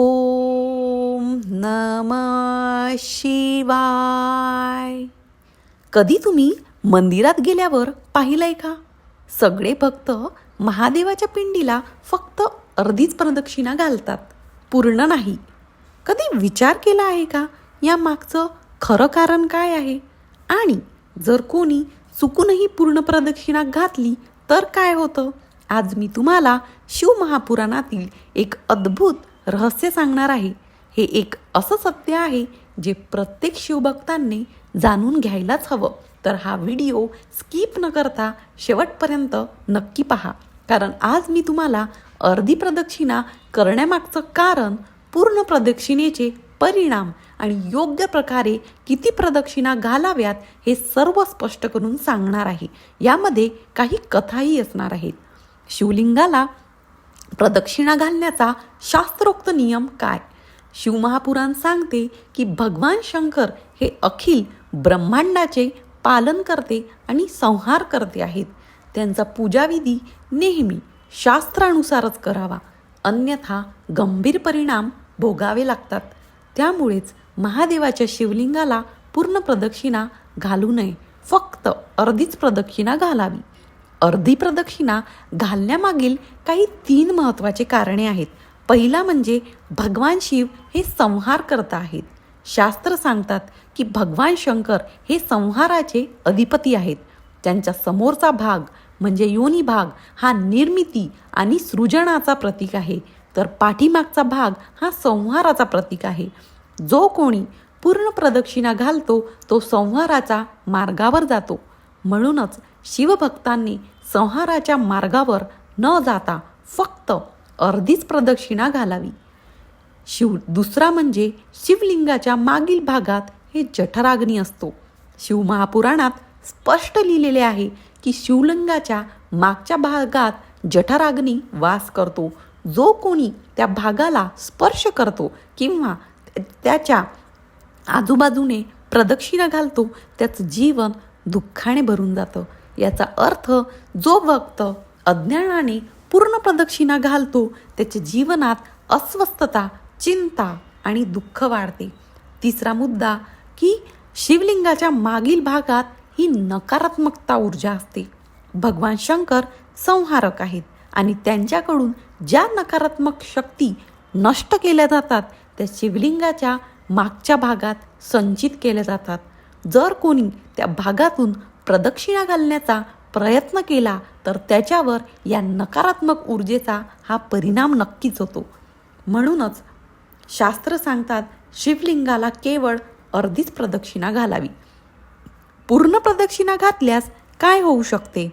ओम नम शिवाय. कधी तुम्ही मंदिरात गेल्यावर पाहिलंय का? सगळे भक्त महादेवाच्या पिंडीला फक्त अर्धीच प्रदक्षिणा घालतात पूर्ण नाही. कधी विचार केला आहे का? या मागचं खरं कारण काय आहे? आणि जर कोणी चुकूनही पूर्ण प्रदक्षिणा घातली तर काय होतं? आज मी तुम्हाला शिवमहापुराणातील एक अद्भुत रहस्य सांगणार आहे. हे एक असं सत्य आहे जे प्रत्येक शिवभक्तांनी जाणून घ्यायलाच हवं. तर हा व्हिडिओ स्किप न करता शेवटपर्यंत नक्की पहा. कारण आज मी तुम्हाला अर्धी प्रदक्षिणा करण्यामागचं कारण पूर्ण प्रदक्षिणेचे परिणाम आणि योग्य प्रकारे किती प्रदक्षिणा घालाव्यात हे सर्व स्पष्ट करून सांगणार आहे. यामध्ये काही कथाही असणार आहेत. शिवलिंगाला प्रदक्षिणा घालण्याचा शास्त्रोक्त नियम काय? शिवमहापुराण सांगते की भगवान शंकर हे अखिल ब्रह्मांडाचे पालन करते आणि संहार करते आहेत. त्यांचा पूजाविधी नेहमी शास्त्रानुसारच करावा. अन्यथा गंभीर परिणाम भोगावे लागतात. त्यामुळेच महादेवाच्या शिवलिंगाला पूर्ण प्रदक्षिणा घालू नये. फक्त अर्धीच प्रदक्षिणा घालावी. अर्धी प्रदक्षिणा घालण्यामागील काही तीन महत्त्वाचे कारणे आहेत. पहिला म्हणजे भगवान शिव हे संहार करत आहेत. शास्त्र सांगतात की भगवान शंकर हे संहाराचे अधिपती आहेत. त्यांच्या समोरचा भाग म्हणजे योनी भाग हा निर्मिती आणि सृजनाचा प्रतीक आहे. तर पाठीमागचा भाग हा संहाराचा प्रतीक आहे. जो कोणी पूर्ण प्रदक्षिणा घालतो तो संहाराचा मार्गावर जातो. म्हणूनच शिवभक्तांनी संहाराच्या मार्गावर न जाता फक्त अर्धीच प्रदक्षिणा घालावी. शिव दुसरा म्हणजे शिवलिंगाच्या मागील भागात हे जठराग्नी असतो. शिवमहापुराणात स्पष्ट लिहिलेले आहे की शिवलिंगाच्या मागच्या भागात जठराग्नी वास करतो. जो कोणी त्या भागाला स्पर्श करतो किंवा त्याच्या आजूबाजूने प्रदक्षिणा घालतो त्याचं जीवन दुःखाने भरून जातं. याचा अर्थ जो भक्त अज्ञानाने पूर्ण प्रदक्षिणा घालतो त्याच्या जीवनात अस्वस्थता चिंता आणि दुःख वाढते. तिसरा मुद्दा की शिवलिंगाच्या मागील भागात ही नकारात्मकता ऊर्जा असते. भगवान शंकर संहारक आहेत आणि त्यांच्याकडून ज्या नकारात्मक शक्ती नष्ट केल्या जातात त्या शिवलिंगाच्या मागच्या भागात संचित केल्या जातात. जर कोणी त्या भागातून प्रदक्षिणा घालण्याचा प्रयत्न केला तर त्याच्यावर या नकारात्मक ऊर्जेचा हा परिणाम नक्कीच होतो. म्हणूनच शास्त्र सांगतात शिवलिंगाला केवळ अर्धीच प्रदक्षिणा घालावी. पूर्ण प्रदक्षिणा घातल्यास काय होऊ शकते?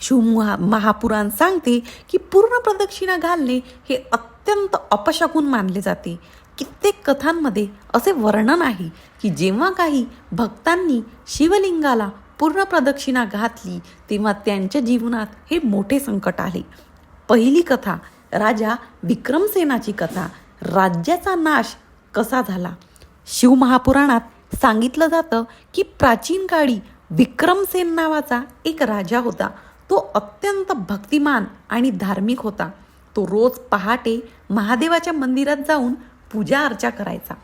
शिव महा महापुराण सांगते की पूर्ण प्रदक्षिणा घालणे हे अत्यंत अपशकून मानले जाते. कित्येक कथांमध्ये असे वर्णन आहे की जेव्हा काही भक्तांनी शिवलिंगाला पूर्ण प्रदक्षिणा घातली तेव्हा त्यांच्या जीवनात हे मोठे संकट आले. पहिली कथा राजा विक्रमसेनाची कथा राज्याचा नाश कसा झाला? शिवमहापुराणात सांगितलं जातं की प्राचीन काळी विक्रमसेन नावाचा एक राजा होता. तो अत्यंत भक्तिमान आणि धार्मिक होता. तो रोज पहाटे महादेवाच्या मंदिरात जाऊन पूजा अर्चा करायचा.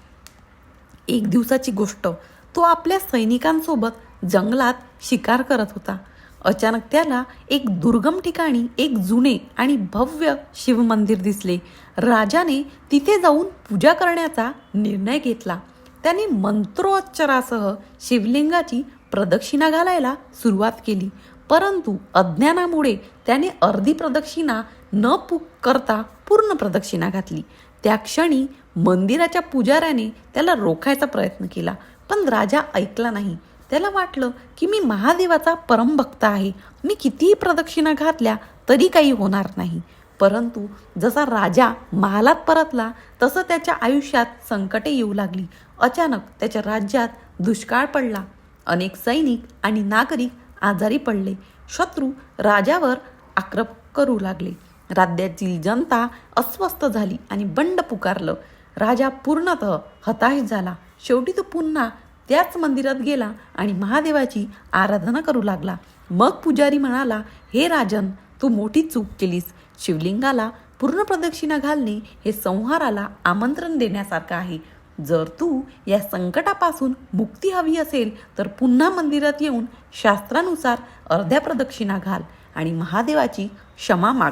एक दिवसाची गोष्ट तो आपल्या सैनिकांसोबत जंगलात शिकार करत होता. अचानक त्याला एक दुर्गम ठिकाणी एक जुने आणि भव्य शिवमंदिर दिसले. राजाने तिथे जाऊन पूजा करण्याचा निर्णय घेतला. त्याने मंत्रोच्चारासह शिवलिंगाची प्रदक्षिणा घालायला सुरुवात केली. परंतु अज्ञानामुळे त्याने अर्धी प्रदक्षिणा न पु करता पूर्ण प्रदक्षिणा घातली. त्या क्षणी मंदिराच्या पुजाऱ्याने त्याला रोखायचा प्रयत्न केला. पण राजा ऐकला नाही. त्याला वाटलं की मी महादेवाचा परमभक्त आहे. मी कितीही प्रदक्षिणा घातल्या तरी काही होणार नाही. परंतु जसा राजा महालात परतला तसं त्याच्या आयुष्यात संकटे येऊ लागली. अचानक त्याच्या राज्यात दुष्काळ पडला. अनेक सैनिक आणि नागरिक आजारी पडले. शत्रू राजावर आक्रम करू लागले. राज्यातील जनता अस्वस्थ झाली आणि बंड पुकारलं. राजा पूर्णतः हताश झाला. शेवटी तो पुन्हा त्याच मंदिरात गेला आणि महादेवाची आराधना करू लागला. मग पुजारी म्हणाला हे राजन तू मोठी चूक केलीस. शिवलिंगाला पूर्ण प्रदक्षिणा घालणे हे संहाराला आमंत्रण देण्यासारखं आहे. जर तू या संकटापासून मुक्ती हवी असेल तर पुन्हा मंदिरात येऊन शास्त्रानुसार अर्ध्या प्रदक्षिणा घाल आणि महादेवाची क्षमा माग.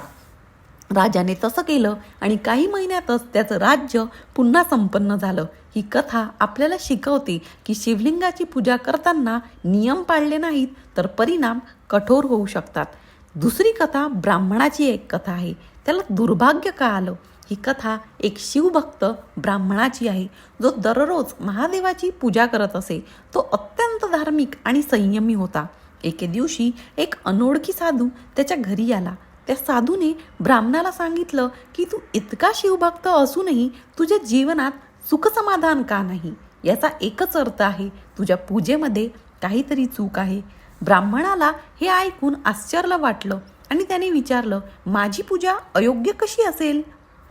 राजाने तसं केलं आणि काही महिन्यातच त्याचं राज्य पुन्हा संपन्न झालं. ही कथा आपल्याला शिकवते की शिवलिंगाची पूजा करताना नियम पाळले नाहीत तर परिणाम कठोर होऊ शकतात. दुसरी कथा ब्राह्मणाची एक कथा आहे. त्याला दुर्भाग्य का आलं? ही कथा एक शिवभक्त ब्राह्मणाची आहे. जो दररोज महादेवाची पूजा करत असे. तो अत्यंत धार्मिक आणि संयमी होता. एके दिवशी एक अनोळखी साधू त्याच्या घरी आला. त्या साधूने ब्राह्मणाला सांगितलं की तू इतका शिवभक्त असूनही तुझ्या जीवनात सुखसमाधान का नाही? याचा एकच अर्थ आहे तुझ्या पूजेमध्ये काहीतरी चूक आहे. ब्राह्मणाला हे ऐकून आश्चर्य वाटलं आणि त्याने विचारलं माझी पूजा अयोग्य कशी असेल?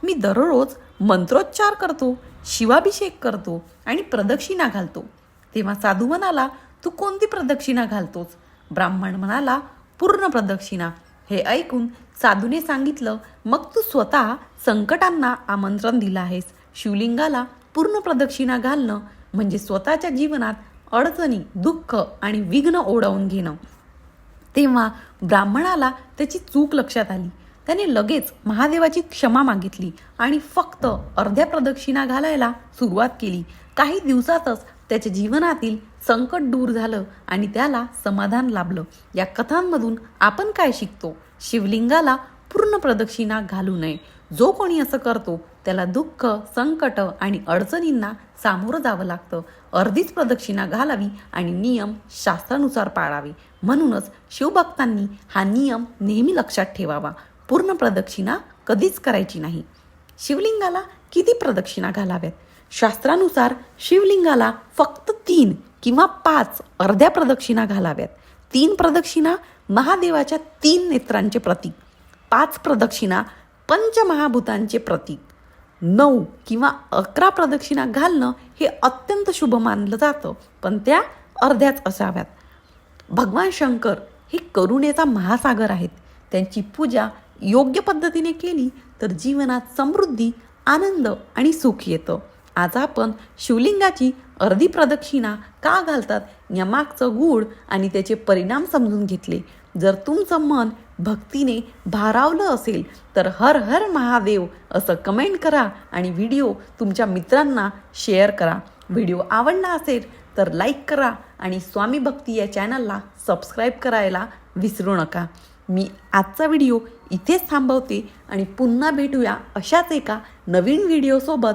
मी दररोज मंत्रोच्चार करतो शिवाभिषेक करतो आणि प्रदक्षिणा घालतो. तेव्हा साधू म्हणाला तू कोणती प्रदक्षिणा घालतोस? ब्राह्मण म्हणाला पूर्ण प्रदक्षिणा. हे ऐकून साधूने सांगितलं मग तू स्वतः संकटांना आमंत्रण दिलं आहेस. शिवलिंगाला पूर्ण प्रदक्षिणा घालणं म्हणजे स्वतःच्या जीवनात अडचणी दुःख आणि विघ्न ओढवून घेणं. तेव्हा ब्राह्मणाला त्याची चूक लक्षात आली. त्याने लगेच महादेवाची क्षमा मागितली आणि फक्त अर्ध्या प्रदक्षिणा घालायला सुरुवात केली. काही दिवसातच त्याच्या जीवनातील संकट दूर झालं आणि त्याला समाधान लाभलं. या कथांमधून आपण काय शिकतो? शिवलिंगाला पूर्ण प्रदक्षिणा घालू नये. जो कोणी असं करतो त्याला दुःख संकट आणि अडचणींना सामोरं जावं लागतं. अर्धीच प्रदक्षिणा घालावी आणि नियम शास्त्रानुसार पाळावे. म्हणूनच शिवभक्तांनी हा नियम नेहमी लक्षात ठेवावा. पूर्ण प्रदक्षिणा कधीच करायची नाही. शिवलिंगाला किती प्रदक्षिणा घालाव्यात? शास्त्रानुसार शिवलिंगाला फक्त तीन किंवा पाच अर्ध्या प्रदक्षिणा घालाव्यात. तीन प्रदक्षिणा महादेवाच्या तीन नेत्रांचे प्रतीक. पाच प्रदक्षिणा पंचमहाभूतांचे प्रतीक. नऊ किंवा अकरा प्रदक्षिणा घालणं हे अत्यंत शुभ मानलं जातं पण त्या अर्ध्याच असाव्यात. भगवान शंकर हे करुणेचा महासागर आहेत. त्यांची पूजा योग्य पद्धतीने केली तर जीवनात समृद्धी आनंद आणि सुख येतं. आज आपण शिवलिंगाची अर्धी प्रदक्षिणा का घालतात यामागचं गूढ आणि त्याचे परिणाम समजून घेतले. जर तुमचं मन भक्तीने भारावलं असेल तर हर हर महादेव असं कमेंट करा आणि व्हिडिओ तुमच्या मित्रांना शेअर करा. व्हिडिओ आवडला असेल तर लाईक करा आणि स्वामी भक्ती या चॅनलला सबस्क्राईब करायला विसरू नका. मी आजचा व्हिडिओ इथेच थांबवते आणि पुन्हा भेटूया अशाच एका नवीन व्हिडिओसोबत